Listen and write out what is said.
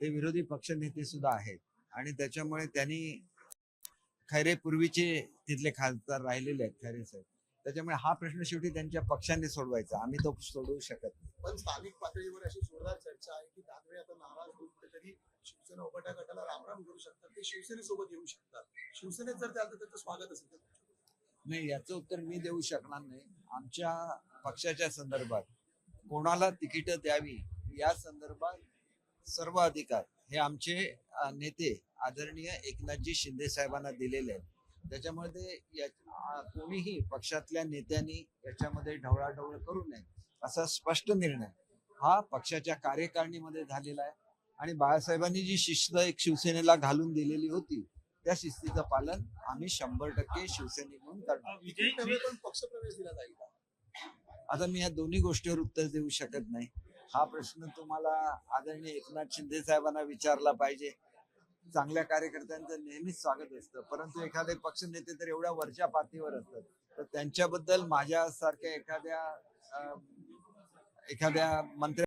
ते विरोधी पक्षनेते सुद्धा आहेत. आणि त्याच्यामुळे त्यांनी खैरे पूर्वीचे तिथले खासदार राहिलेले आहेत खैरे साहेब. त्याच्यामुळे हा प्रश्न शेवटी त्यांच्या पक्षाने सोडवायचा. आम्ही तो सोडवू शकत नाही. पण स्थानिक पातळीवर अशी जोरदार चर्चा आहे की दानवे आता नाराज होऊन कुठेतरी शिवसेना उभट्या गटाला रामराम करू शकतात. ते शिवसेनेसोबत येऊ शकतात. शिवसेनेत जर त्याचं त्याचं स्वागत असेल. तर नाही याचं उत्तर मी देऊ शकणार नाही. आमच्या पक्षाच्या संदर्भात कोणाला तिकीट द्यावी या संदर्भात सर्व अधिकार हे आमचे नेते आदरणीय एकनाथजी शिंदे साहेबांना दिलेले आहेत. त्याच्यामुळे ते या- अ, कोणीही पक्षातल्या नेत्यांनी याच्यामध्ये ढवळाढवळ करू नये असा स्पष्ट निर्णय हा पक्षाच्या कार्यकारिणीमध्ये झालेला आहे. आणि बाळासाहेबांनी जी शिस्त एक शिवसेनेला घालून दिलेली होती त्या शिस्तीचं पालन आम्ही शंभर टक्के शिवसैनिक म्हणून करणार? आता मी या दोन्ही गोष्टीवर उत्तर देऊ शकत नाही. हा प्रश्न तुम्हाला आदरणीय एकनाथ शिंदे साहेबांना विचारला पाहिजे. चांगल्या कार्यकर्त्यांचं नेहमीच स्वागत असतं. परंतु एखादे पक्ष नेते तर एवढ्या वरच्या पातळीवर असतात. तर त्यांच्याबद्दल माझ्यासारख्या एखाद्या एखाद्या मंत्र्या